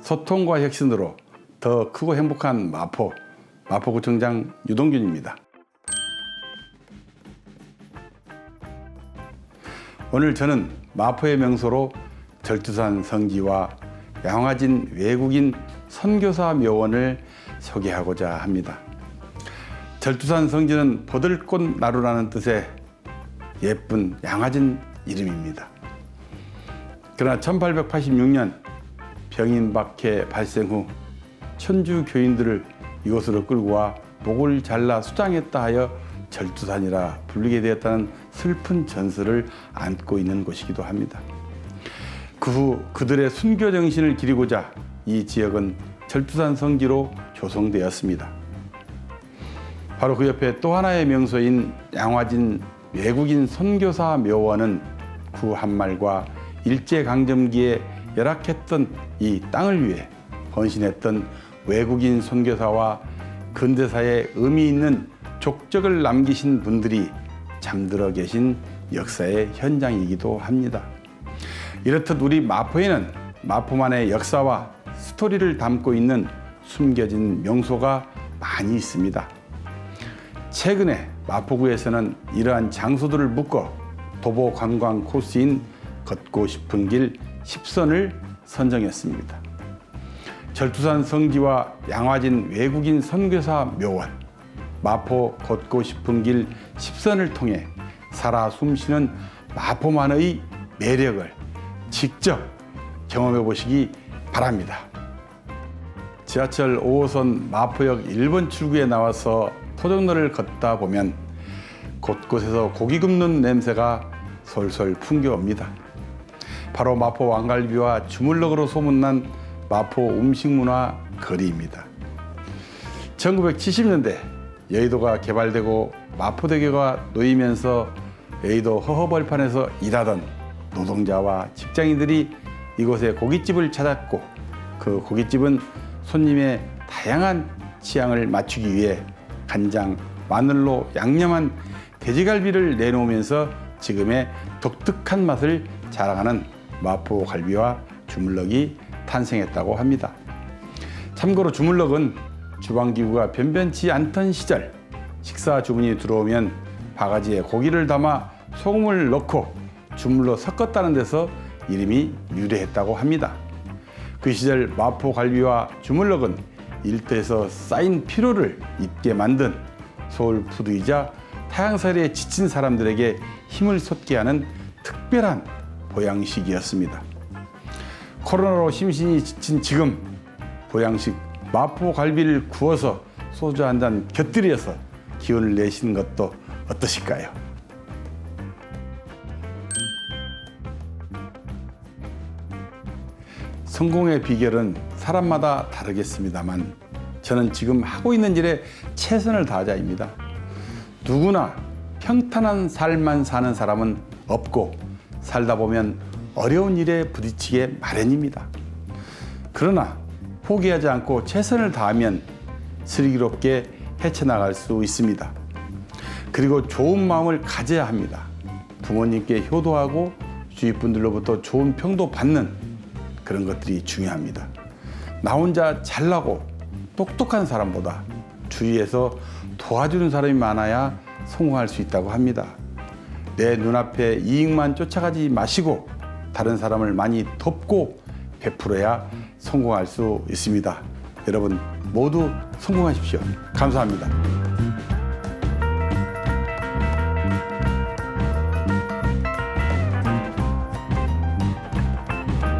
소통과 혁신으로 더 크고 행복한 마포 마포구청장 유동균입니다. 오늘 저는 마포의 명소로 절두산 성지와 양화진 외국인 선교사 묘원을 소개하고자 합니다. 절두산 성지는 보들꽃 나루라는 뜻의 예쁜 양화진 이름입니다. 그러나 1886년 병인박해 발생 후 천주 교인들을 이곳으로 끌고 와 목을 잘라 수장했다 하여 절두산이라 불리게 되었다는 슬픈 전설을 안고 있는 곳이기도 합니다. 그 후 그들의 순교 정신을 기리고자 이 지역은 절두산 성지로 조성되었습니다. 바로 그 옆에 또 하나의 명소인 양화진 외국인 선교사 묘원은 구 한말과 일제강점기에 열악했던 이 땅을 위해 헌신했던 외국인 선교사와 근대사에 의미 있는 족적을 남기신 분들이 잠들어 계신 역사의 현장이기도 합니다. 이렇듯 우리 마포에는 마포만의 역사와 스토리를 담고 있는 숨겨진 명소가 많이 있습니다. 최근에 마포구에서는 이러한 장소들을 묶어 도보 관광 코스인 걷고 싶은 길 10선을 선정했습니다. 절두산 성지와 양화진 외국인 선교사 묘원, 마포 걷고 싶은 길 10선을 통해 살아 숨쉬는 마포만의 매력을 직접 경험해 보시기 바랍니다. 지하철 5호선 마포역 1번 출구에 나와서 토종로를 걷다 보면 곳곳에서 고기 굽는 냄새가 솔솔 풍겨옵니다. 바로 마포 왕갈비와 주물럭으로 소문난 마포 음식문화 거리입니다. 1970년대 여의도가 개발되고 마포대교가 놓이면서 여의도 허허벌판에서 일하던 노동자와 직장인들이 이곳에 고깃집을 찾았고 그 고깃집은 손님의 다양한 취향을 맞추기 위해 간장, 마늘로 양념한 돼지갈비를 내놓으면서 지금의 독특한 맛을 자랑하는 마포 갈비와 주물럭이 탄생했다고 합니다. 참고로 주물럭은 주방기구가 변변치 않던 시절 식사 주문이 들어오면 바가지에 고기를 담아 소금을 넣고 주물러 섞었다는 데서 이름이 유래했다고 합니다. 그 시절 마포 갈비와 주물럭은 일대에서 쌓인 피로를 잊게 만든 소울푸드이자 타향살이에 지친 사람들에게 힘을 솟게 하는 특별한 보양식이었습니다. 코로나로 심신이 지친 지금 보양식 마포 갈비를 구워서 소주 한 잔 곁들여서 기운을 내시는 것도 어떠실까요? 성공의 비결은 사람마다 다르겠습니다만 저는 지금 하고 있는 일에 최선을 다하자입니다. 누구나 평탄한 삶만 사는 사람은 없고 살다 보면 어려운 일에 부딪히게 마련입니다. 그러나 포기하지 않고 최선을 다하면 슬기롭게 헤쳐나갈 수 있습니다. 그리고 좋은 마음을 가져야 합니다. 부모님께 효도하고 주위 분들로부터 좋은 평도 받는 그런 것들이 중요합니다. 나 혼자 잘나고 똑똑한 사람보다 주위에서 도와주는 사람이 많아야 성공할 수 있다고 합니다. 내 눈앞에 이익만 쫓아가지 마시고 다른 사람을 많이 돕고 베풀어야 성공할 수 있습니다. 여러분 모두 성공하십시오. 감사합니다.